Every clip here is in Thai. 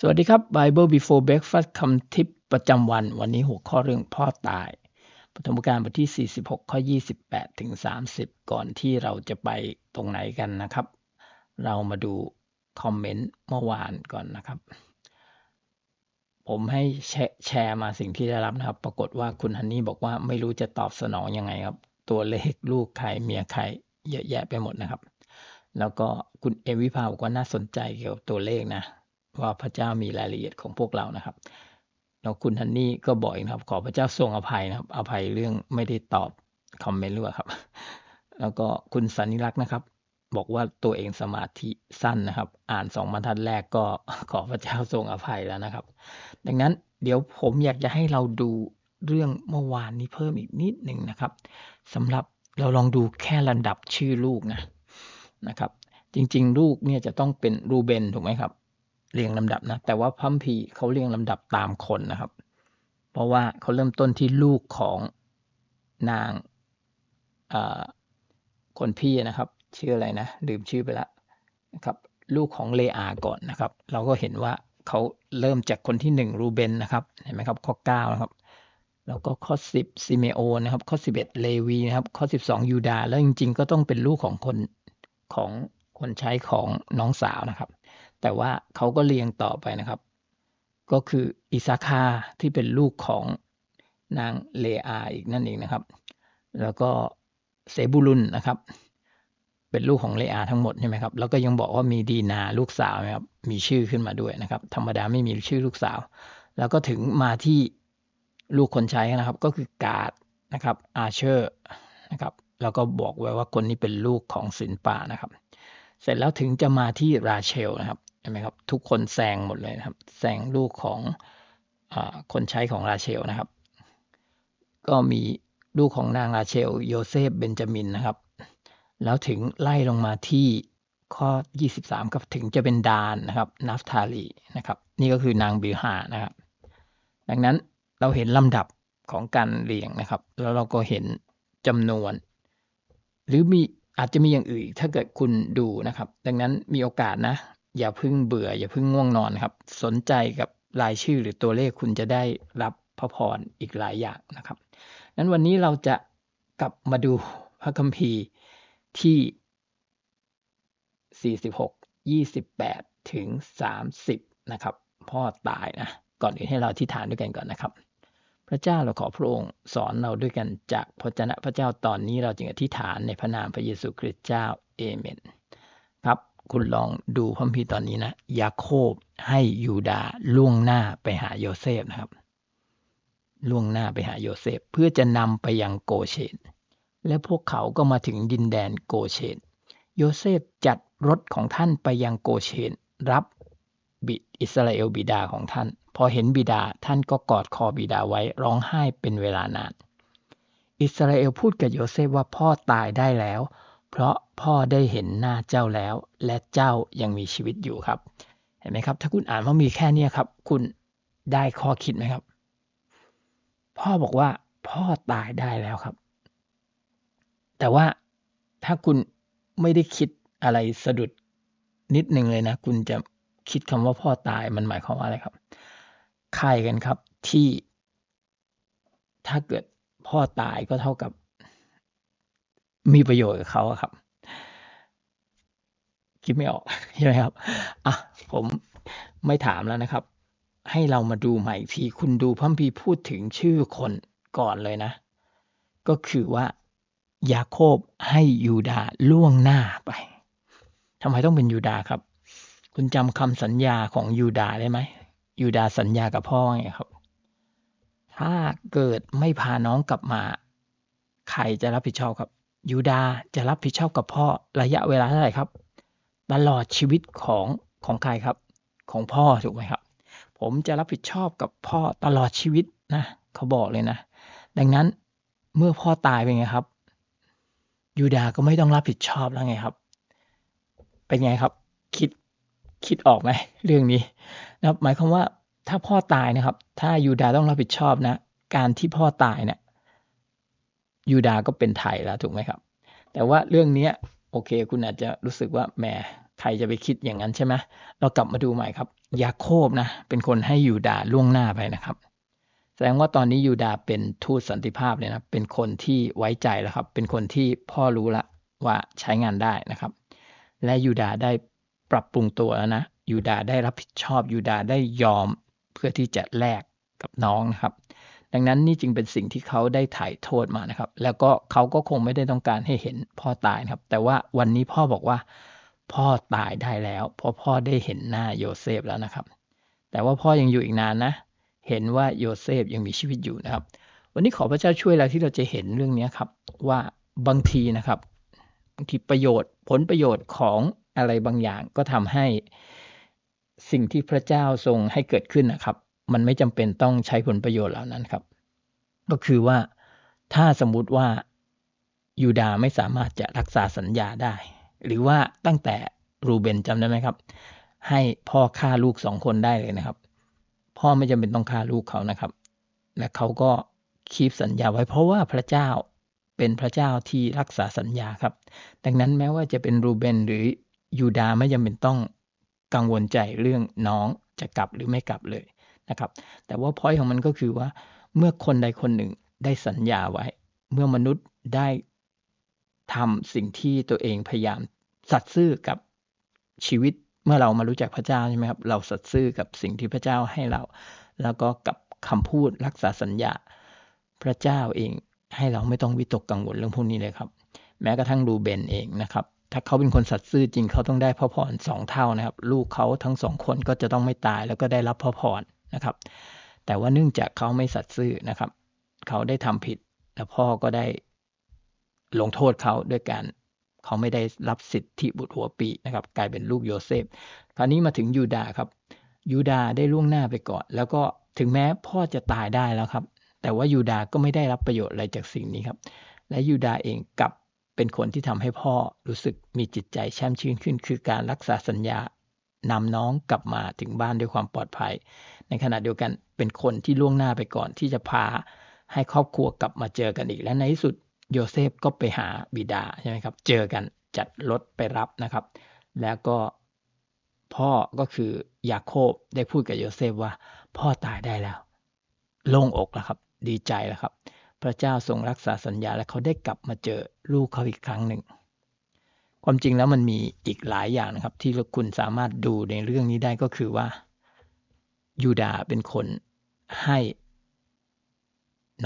สวัสดีครับ Bible Before Breakfast คำทิปประจำวัน วันนี้หัวข้อเรื่องพ่อตายปฐมกาลบทที่ 46 ข้อ 28 ถึง 30 ก่อนที่เราจะไปตรงไหนกันนะครับ เรามาดูคอมเมนต์เมื่อวานก่อนนะครับ ผมให้แชแชร์มาสิ่งที่ได้รับนะครับ ปรากฏว่าคุณฮันนี่บอกว่าไม่รู้จะตอบสนองยังไงครับ ตัวเลขลูกใครเมียใครเยอะแยะไปหมดนะครับ แล้วก็คุณเอวิภาบอกว่าน่าสนใจเกี่ยวกับตัวเลขนะ ว่าพระเจ้ามีรายละเอียดของพวกเรานะครับแล้วคุณฮันนี่ก็บอกอีกนะครับ ขอพระเจ้าทรงอภัยนะครับ อภัยเรื่องไม่ได้ตอบคอมเมนต์หรือเปล่าครับ แล้วก็คุณสันนิรักษ์นะครับ บอกว่าตัวเองสมาธิสั้นนะครับ อ่านสองบรรทัดแรกก็ขอพระเจ้าทรงอภัยแล้วนะครับ ดังนั้นเดี๋ยวผมอยากจะให้เราดูเรื่องเมื่อวานนี้เพิ่มอีกนิดหนึ่งนะครับสำหรับเราลองดูแค่ลำดับชื่อลูกนะนะครับ จริง ๆ ลูกเนี่ยจะต้องเป็นรูเบนถูกไหมครับ เรียงลำดับนะ แต่ว่าพัมพีร์เขาเรียงลำดับตามคนนะครับ เพราะว่าเขาเริ่มต้นที่ลูกของนางคนพี่นะครับ ชื่ออะไรนะลืมชื่อไปแล้วนะครับลูกของเลอาก่อนนะครับ เราก็เห็นว่าเขาเริ่มจากคนที่หนึ่งรูเบนนะครับเห็นไหมครับข้อเก้านะครับแล้วก็ข้อสิบซิเมโอนะครับ ข้อสิบเอ็ดเลวีนะครับข้อสิบสองยูดาแล้วจริง ๆ ก็ต้องเป็นลูกของคนของคนใช้ของน้องสาวนะครับ แต่ว่าเขาก็เรียงต่อไปนะครับ ก็คืออิซาคาที่เป็นลูกของนางเลอาอีกนั่นเองนะครับ แล้วก็เซบูลุนนะครับ เป็นลูกของเลอาทั้งหมดใช่ไหมครับ แล้วก็ยังบอกว่ามีดีนาลูกสาวนะครับ มีชื่อขึ้นมาด้วยนะครับ ธรรมดาไม่มีชื่อลูกสาว แล้วก็ถึงมาที่ลูกคนใช้นะครับ ก็คือกาดนะครับ อาเชอร์นะครับ แล้วก็บอกไว้ว่าคนนี้เป็นลูกของศินป่านะครับ เสร็จแล้วถึงจะมาที่ราเชลนะครับ เห็นไหมครับทุกคนแซงหมดเลยนะครับแซงลูกของอคนใช้ของราเชลนะครับ ก็มีลูกของนางราเชลโยเซฟเบนจามินนะครับ แล้วถึงไล่ลงมาที่ข้อ 23ก็ถึงจะเป็นดานนะครับนัฟทาลีนะครับ นี่ก็คือนางบิลฮานะครับ ดังนั้นเราเห็นลำดับของการเรียงนะครับ แล้วเราก็เห็นจำนวน หรือมีอาจจะมีอย่างอื่นถ้าเกิดคุณดูนะครับ ดังนั้นมีโอกาสนะ อย่าพึ่งเบื่อ อย่าพึ่งง่วงนอนครับ สนใจกับรายชื่อหรือตัวเลขคุณจะได้รับพระพรอีกหลายอย่างนะครับนั้นวันนี้เราจะกลับมาดูพระคัมภีร์ที่ 46 28 ถึง 30 นะครับ พ่อตายนะ ก่อนอื่นให้เราที่ฐานด้วยกันก่อนนะครับ พระเจ้าเราขอพระองค์สอนเราด้วยกันจากพระเจ้าพระเจ้าตอนนี้เราจึงอธิษฐานในพระนามพระเยซูคริสต์เจ้าเอเมน ครับ คุณลองดูพระคัมภีร์ตอนนี้นะ ยาโคบให้ยูดาล่วงหน้าไปหาโยเซฟนะครับ ล่วงหน้าไปหาโยเซฟเพื่อจะนำไปยังโกเชนและพวกเขาก็มาถึงดินแดนโกเชนโยเซฟจัดรถของท่านไปยังโกเชน รับบิดอิสราเอลบิดาของท่าน พอเห็นบิดาท่านก็กอดคอบิดาไว้ร้องไห้เป็นเวลานาน อิสราเอลพูดกับโยเซฟว่าพ่อตายได้แล้ว เพราะพ่อได้เห็นหน้าเจ้าแล้ว และเจ้ายังมีชีวิตอยู่ครับ เห็นไหมครับ ถ้าคุณอ่านว่ามีแค่นี้ครับ คุณได้ข้อคิดไหมครับ พ่อบอกว่าพ่อตายได้แล้วครับ แต่ว่าถ้าคุณไม่ได้คิดอะไรสะดุดนิดหนึ่งเลยนะ คุณจะคิดคำว่าพ่อตายมันหมายความว่าอะไรครับใครกันครับที่ ถ้าเกิดพ่อตายก็เท่ากับ มีประโยชน์กับเขาครับ คิดไม่ออกใช่ไหมครับอะผมไม่ถามแล้วนะครับ ให้เรามาดูใหม่ทีคุณดูพัมพีพูดถึงชื่อคนก่อนเลยนะ ก็คือว่ายาโคบให้ยูดาล่วงหน้าไปทำไมต้องเป็นยูดาครับ คุณจำคำสัญญาของยูดาได้ไหมยูดาสัญญากับพ่อไงครับ ถ้าเกิดไม่พาน้องกลับมา ใครจะรับผิดชอบครับ ยูดาจะรับผิดชอบกับพ่อระยะเวลาเท่าไหร่ครับ ตลอดชีวิตของของใครครับ ของพ่อถูกไหมครับ ผมจะรับผิดชอบกับพ่อตลอดชีวิตนะเขาบอกเลยนะ ดังนั้นเมื่อพ่อตายเป็นไงครับ ยูดาก็ไม่ต้องรับผิดชอบแล้วไงครับ เป็นไงครับ คิดคิดออกไหมเรื่องนี้นะครับ หมายความว่าถ้าพ่อตายนะครับ ถ้ายูดาต้องรับผิดชอบนะ การที่พ่อตายเนี่ย ยูดาก็เป็นไทยแล้วถูกไหมครับ แต่ว่าเรื่องนี้โอเค คุณอาจจะรู้สึกว่าแหมใครจะไปคิดอย่างนั้นใช่ไหมเรากลับมาดูใหม่ครับ ยาโคบนะเป็นคนให้ยูดาล่วงหน้าไปนะครับ แสดงว่าตอนนี้ยูดาเป็นทูตสันติภาพเลยนะเป็นคนที่ไว้ใจแล้วครับ เป็นคนที่พ่อรู้ละว่าใช้งานได้นะครับ และยูดาได้ปรับปรุงตัวแล้วนะยูดาได้รับผิดชอบยูดาได้ยอมเพื่อที่จะแลกกับน้องนะครับ ดังนั้นนี่จึงเป็นสิ่งที่เขาได้ถ่ายโทษมานะครับ แล้วก็เขาก็คงไม่ได้ต้องการให้เห็นพ่อตายนะครับ แต่ว่าวันนี้พ่อบอกว่า พ่อตายได้แล้ว เพราะพ่อได้เห็นหน้าโยเซฟแล้วนะครับ แต่ว่าพ่อยังอยู่อีกนานนะ เห็นว่าโยเซฟยังมีชีวิตอยู่นะครับ วันนี้ขอพระเจ้าช่วยเราที่เราจะเห็นเรื่องนี้ครับ ว่าบางทีนะครับบางทีประโยชน์ผลประโยชน์ของอะไรบางอย่างก็ทำให้สิ่งที่พระเจ้าทรงให้เกิดขึ้นนะครับ มันไม่จำเป็นต้องใช้ผลประโยชน์เหล่านั้นครับ ก็คือว่าถ้าสมมุติว่ายูดาไม่สามารถจะรักษาสัญญาได้ หรือว่าตั้งแต่รูเบนจำได้ไหมครับ ให้พ่อฆ่าลูกสองคนได้เลยนะครับ พ่อไม่จำเป็นต้องฆ่าลูกเขานะครับ และเขาก็คีบสัญญาไว้เพราะว่าพระเจ้าเป็นพระเจ้าที่รักษาสัญญาครับ ดังนั้นแม้ว่าจะเป็นรูเบนหรือยูดาไม่จำเป็นต้องกังวลใจเรื่องน้องจะกลับหรือไม่กลับเลย นะครับ แต่ว่าพอยของมันก็คือว่า เมื่อคนใดคนหนึ่งได้สัญญาไว้ เมื่อมนุษย์ได้ทำสิ่งที่ตัวเองพยายามสัตย์ซื่อกับชีวิตเมื่อเรามารู้จักพระเจ้าใช่ไหมครับ เราสัตย์ซื่อกับสิ่งที่พระเจ้าให้เรา แล้วก็กับคำพูดรักษาสัญญา พระเจ้าเองให้เราไม่ต้องวิตกกังวลเรื่องพวกนี้เลยครับ แม้กระทั่งรูเบนเองนะครับ ถ้าเขาเป็นคนสัตย์ซื่อจริงเขาต้องได้พระพรสองเท่านะครับ ลูกเขาทั้งสองคนก็จะต้องไม่ตายแล้วก็ได้รับพระพร นะครับ แต่ว่าเนื่องจากเขาไม่สัตย์ซื่อนะครับ เขาได้ทำผิด แล้วพ่อก็ได้ลงโทษเขาด้วยการเขาไม่ได้รับสิทธิบุตรหัวปีนะครับ กลายเป็นลูกโยเซฟคราวนี้มาถึงยูดาครับ ยูดาได้ล่วงหน้าไปก่อน แล้วก็ถึงแม้พ่อจะตายได้แล้วครับ แต่ว่ายูดาก็ไม่ได้รับประโยชน์อะไรจากสิ่งนี้ครับ และยูดาเองกลับเป็นคนที่ทำให้พ่อรู้สึกมีจิตใจแช่มชื่นขึ้น คือการรักษาสัญญา นำน้องกลับมาถึงบ้านด้วยความปลอดภัย ในขณะเดียวกันเป็นคนที่ล่วงหน้าไปก่อนที่จะพาให้ครอบครัวกลับมาเจอกันอีก และในที่สุดโยเซฟก็ไปหาบิดาใช่ไหมครับ เจอกันจัดรถไปรับนะครับ แล้วก็พ่อก็คือยาโคบได้พูดกับโยเซฟว่า พ่อตายได้แล้ว โล่งอกแล้วครับ ดีใจแล้วครับ พระเจ้าทรงรักษาสัญญาและเขาได้กลับมาเจอลูกเขาอีกครั้งหนึ่ง ความจริงแล้วมันมีอีกหลายอย่างนะครับ ที่คุณสามารถดูในเรื่องนี้ได้ก็คือว่ายูดาเป็นคนให้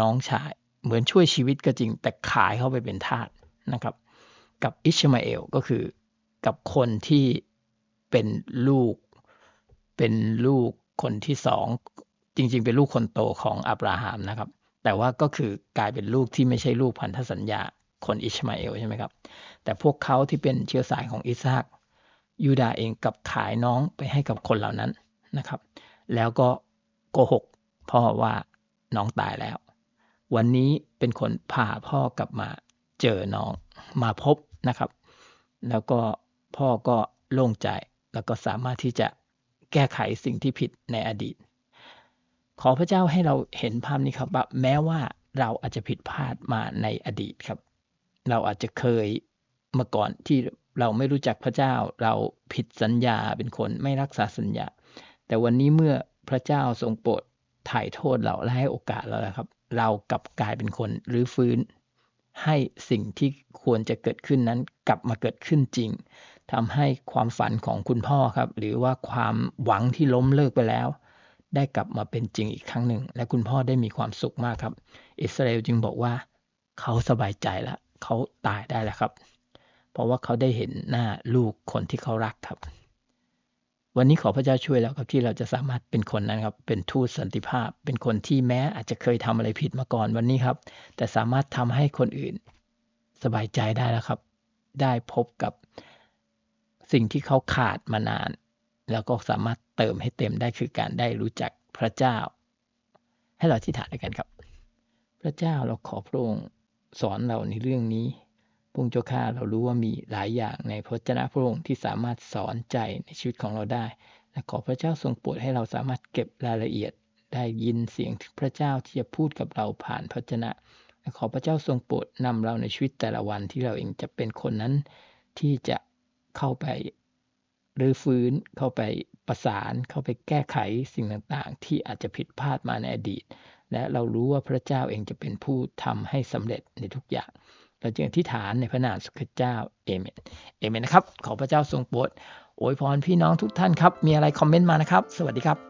น้องชาย เหมือนช่วยชีวิตก็จริง แต่ขายเข้าไปเป็นทาสนะครับ กับอิชมาเอลก็คือกับคนที่เป็นลูก เป็นลูกคนที่สองจริง ๆ เป็นลูกคนโตของอับราฮัมนะครับ แต่ว่าก็คือกลายเป็นลูกที่ไม่ใช่ลูกพันธสัญญา คนอิชมาเอลใช่ไหมครับ แต่พวกเขาที่เป็นเชื้อสายของอิสฮักยูดาเองกับขายน้องไปให้กับคนเหล่านั้นนะครับ แล้วก็โกหกพ่อว่าน้องตายแล้ว วันนี้เป็นคนพาพ่อกลับมาเจอน้องมาพบนะครับ แล้วก็พ่อก็โล่งใจแล้วก็สามารถที่จะแก้ไขสิ่งที่ผิดในอดีต ขอพระเจ้าให้เราเห็นภาพนี้ครับว่าแม้ว่าเราอาจจะผิดพลาดมาในอดีตครับ เราอาจจะเคยเมื่อก่อนที่เราไม่รู้จักพระเจ้า เราผิดสัญญาเป็นคนไม่รักษาสัญญา แต่วันนี้เมื่อพระเจ้าทรงโปรดถ่ายโทษเราและให้โอกาสเราแล้วครับ เรากลับกลายเป็นคนหรือฟื้น ให้สิ่งที่ควรจะเกิดขึ้นนั้นกลับมาเกิดขึ้นจริงทำให้ความฝันของคุณพ่อครับ หรือว่าความหวังที่ล้มเลิกไปแล้ว ได้กลับมาเป็นจริงอีกครั้งหนึ่ง และคุณพ่อได้มีความสุขมากครับ อิสราเอลจึงบอกว่า เขาสบายใจแล้ว เขาตายได้แล้วครับ เพราะว่าเขาได้เห็นหน้าลูกคนที่เขารักครับ วันนี้ขอพระเจ้าช่วยแล้วครับที่เราจะสามารถเป็นคนนั้นครับ เป็นทูตสันติภาพ เป็นคนที่แม้อาจจะเคยทำอะไรผิดมาก่อนวันนี้ครับ แต่สามารถทำให้คนอื่นสบายใจได้แล้วครับ ได้พบกับสิ่งที่เขาขาดมานาน แล้วก็สามารถเติมให้เต็มได้คือการได้รู้จักพระเจ้า ให้เราที่ฐานด้วยกันครับ พระเจ้าเราขอพระองค์ สอนเราในเรื่องนี้พระองค์เจ้าข้าเรารู้ว่ามีหลายอย่างในพระเจ้าพระองค์ที่สามารถสอนใจในชีวิตของเราได้และขอพระเจ้าทรงโปรดให้เราสามารถเก็บรายละเอียด ได้ยินเสียงพระเจ้าที่จะพูดกับเราผ่านพระเจ้าและขอพระเจ้าทรงโปรดนำเราในชีวิตแต่ละวันที่เราเองจะเป็นคนนั้น ที่จะเข้าไปรื้อฟื้นเข้าไปประสาน เข้าไปแก้ไขสิ่งต่างๆ ที่อาจจะผิดพลาดมาในอดีต และเรารู้ว่าพระเจ้าเองจะเป็นผู้ทำให้สำเร็จในทุกอย่าง เราจึงอธิษฐานในพระนามสุขเจ้าเอเมนเอเมนนะครับ ขอพระเจ้าทรงโปรดอวยพรพี่น้องทุกท่านครับ มีอะไรคอมเมนต์มานะครับ สวัสดีครับ